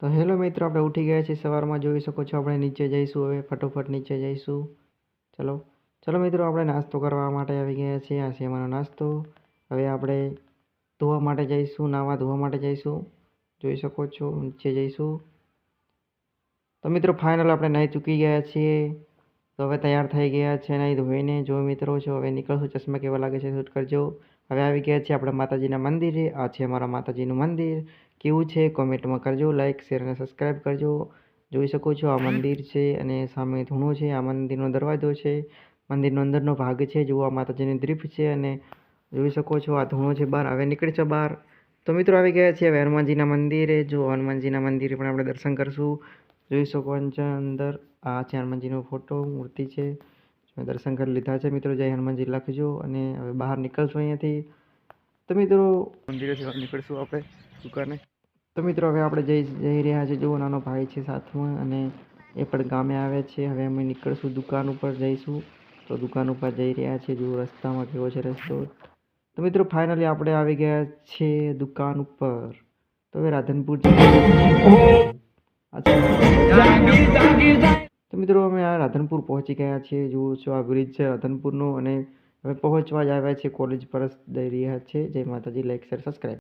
તો હેલો મિત્રો, આપણે ઉઠી ગયા છીએ સવારમાં. જોઈ શકો છો આપણે નીચે જઈશું હવે, ફટોફટ નીચે જઈશું. ચલો ચલો મિત્રો, આપણે નાસ્તો કરવા માટે આવી ગયા છીએ. આ અમારો નાસ્તો. હવે આપણે ધોવા માટે જઈશું, નાવા ધોવા માટે જઈશું. જોઈ શકો છો, નીચે જઈશું. તો મિત્રો, ફાઇનલ આપણે નાહી ચૂકી ગયા છીએ. તો હવે તૈયાર થઈ ગયા છે નાહી ધોઈને. જો મિત્રો છો, હવે નીકળશું, ચશ્મા કેવા લાગે છે, શૂટ કરજો. હવે આવી ગયા છીએ આપણા માતાજીના મંદિરે. આ છે અમારા માતાજીનું મંદિર. કેવું છે? કોમેન્ટમાં કરજો લાઇક શેર અને સબસ્ક્રાઈબ કરજો. જોઈ શકો છો આ મંદિર છે અને સામે ધૂણો છે. આ મંદિરનો દરવાજો છે. મંદિરનો અંદરનો ભાગ છે. જુઓ આ માતાજીની દ્રીપ છે અને જોઈ શકો છો આ ધૂણો છે બહાર. હવે નીકળશો બહાર. તો મિત્રો આવી ગયા છીએ હવે હનુમાનજીના મંદિરે. જો હનુમાનજીના મંદિરે પણ આપણે દર્શન કરશું. જોઈ શકો છો અંદર આ છે હનુમાનજીનો ફોટો, મૂર્તિ છે. દર્શન કરી લીધા છે મિત્રો જય હનુમાનજી લખજો અને હવે બહાર નીકળશું અહીંયાથી. તો મિત્રો મંદિરેથી નીકળશું આપણે દુકાને. તો મિત્રો હવે આપણે જઈ જઈ રહ્યા છીએ જુઓ નાનો ભાઈ છે સાથમાં અને એ પણ ગામે આવે છે. હવે અમે નીકળશું દુકાન ઉપર જઈશું. તો દુકાન ઉપર જઈ રહ્યા છીએ જુઓ રસ્તામાં કેવો છે રસ્તો. તો મિત્રો ફાઇનલી આપણે આવી ગયા છીએ દુકાન ઉપર. તો હવે રાધનપુર જઈએ. મિત્રો અમે આ રાધનપુર પહોંચી ગયા છીએ. જુઓ છો આ બ્રિજ છે રાધનપુરનો અને હવે પહોંચવા જ આવ્યા છે કોલેજ પરસ દઈ રહ્યા છે જય માતાજી. Like share subscribe